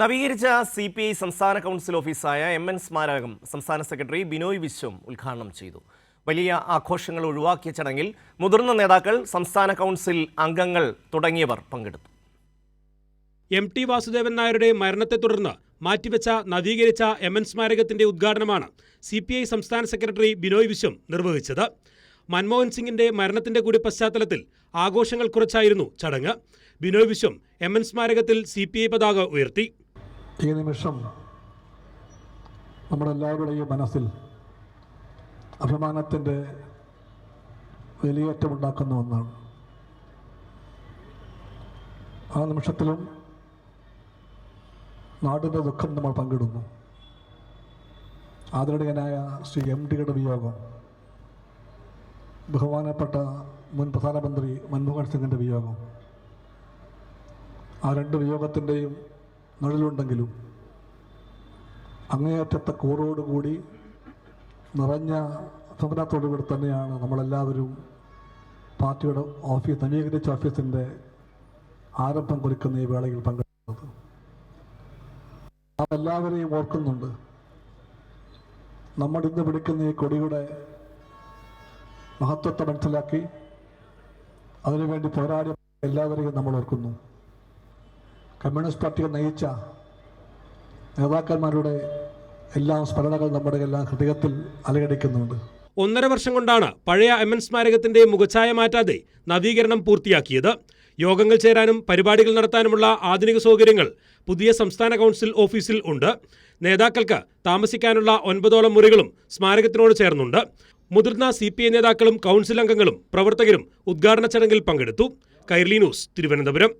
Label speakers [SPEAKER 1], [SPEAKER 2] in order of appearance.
[SPEAKER 1] നവീകരിച്ച C P I സംസ്ഥാന council ഓഫീസായ എം എൻ സ്മാരകം സംസ്ഥാന സെക്രട്ടറി ബിനോയ് വിശ്വം ഉദ്ഘാടനം ചെയ്തു. വലിയ ആഘോഷങ്ങൾ ഒഴിവാക്കിയ ചടങ്ങിൽ മുതിർന്ന നേതാക്കൾ സംസ്ഥാന കൗൺസിൽ അംഗങ്ങൾ തുടങ്ങിയവർ പങ്കെടുത്തു.
[SPEAKER 2] എം ടി വാസുദേവൻ നായരുടെ മരണത്തെ തുടർന്ന് മാറ്റിവെച്ച നവീകരിച്ച എം എൻ സ്മാരകത്തിന്റെ ഉദ്ഘാടനമാണ് സി പി ഐ സംസ്ഥാന സെക്രട്ടറി ബിനോയ് വിശ്വം നിർവഹിച്ചത്. മൻമോഹൻ സിംഗിന്റെ മരണത്തിന്റെ കൂടി പശ്ചാത്തലത്തിൽ ആഘോഷങ്ങൾ കുറച്ചായിരുന്നു ചടങ്ങ്. ബിനോയ് വിശ്വം എം എൻ സ്മാരകത്തിൽ സി പി ഐ പതാക ഉയർത്തി.
[SPEAKER 3] ഈ നിമിഷം നമ്മളെല്ലാവരുടെയും മനസ്സിൽ അഭിമാനത്തിന്റെ വേലിയേറ്റമുണ്ടാക്കുന്ന ഒന്നാണ്. ആ നിമിഷത്തിലും നാടിന്റെ ദുഃഖം നമ്മൾ പങ്കിടുന്നു. ആദരണീയനായ ശ്രീ എം ഡിയുടെ വിയോഗം ബഹുമാനപ്പെട്ട മുൻ പ്രധാനമന്ത്രി മൻമോഹൻ സിംഗിന്റെ വിയോഗം ആ രണ്ട് വിയോഗത്തിന്റെയും നിഴലുണ്ടെങ്കിലും അങ്ങേയറ്റത്തെ കൂറോടുകൂടി നിറഞ്ഞ സമരത്തോടുകൂടി തന്നെയാണ് നമ്മളെല്ലാവരും പാർട്ടിയുടെ ഓഫീസ് നവീകരിച്ച ഓഫീസിന്റെ ആരംഭം കുറിക്കുന്ന ഈ വേളയിൽ പങ്കെടുക്കുന്നത്. എല്ലാവരെയും ഓർക്കുന്നുണ്ട്. നമ്മൾ ഇന്ന് പിടിക്കുന്ന ഈ കൊടിയുടെ മഹത്വത്തെ മനസ്സിലാക്കി അതിനുവേണ്ടി പോരാടിയ എല്ലാവരെയും നമ്മൾ ഓർക്കുന്നു. കമ്മ്യൂണിസ്റ്റ് പാർട്ടിയെ നയിച്ച നേതാക്കന്മാരുടെ എല്ലാ സ്മരണകൾ നമ്മുടെ എല്ലാ ഹൃദയത്തിൽ അലയടിക്കുന്നുണ്ട്.
[SPEAKER 2] ഒന്നര വർഷം കൊണ്ടാണ് പഴയ എം എൻ സ്മാരകത്തിന്റെ മുഖഛായ മാറ്റാതെ നവീകരണം പൂർത്തിയാക്കിയത്. യോഗങ്ങൾ ചേരാനും പരിപാടികൾ നടത്താനുമുള്ള ആധുനിക സൗകര്യങ്ങൾ പുതിയ സംസ്ഥാന കൗൺസിൽ ഓഫീസിൽ ഉണ്ട്. നേതാക്കൾക്ക് താമസിക്കാനുള്ള ഒൻപതോളം മുറികളും സ്മാരകത്തിനോട് ചേർന്നുണ്ട്. മുതിർന്ന സി പി ഐ നേതാക്കളും കൗൺസിൽ അംഗങ്ങളും പ്രവർത്തകരും ഉദ്ഘാടന ചടങ്ങിൽ പങ്കെടുത്തു. കൈർലി ന്യൂസ് തിരുവനന്തപുരം.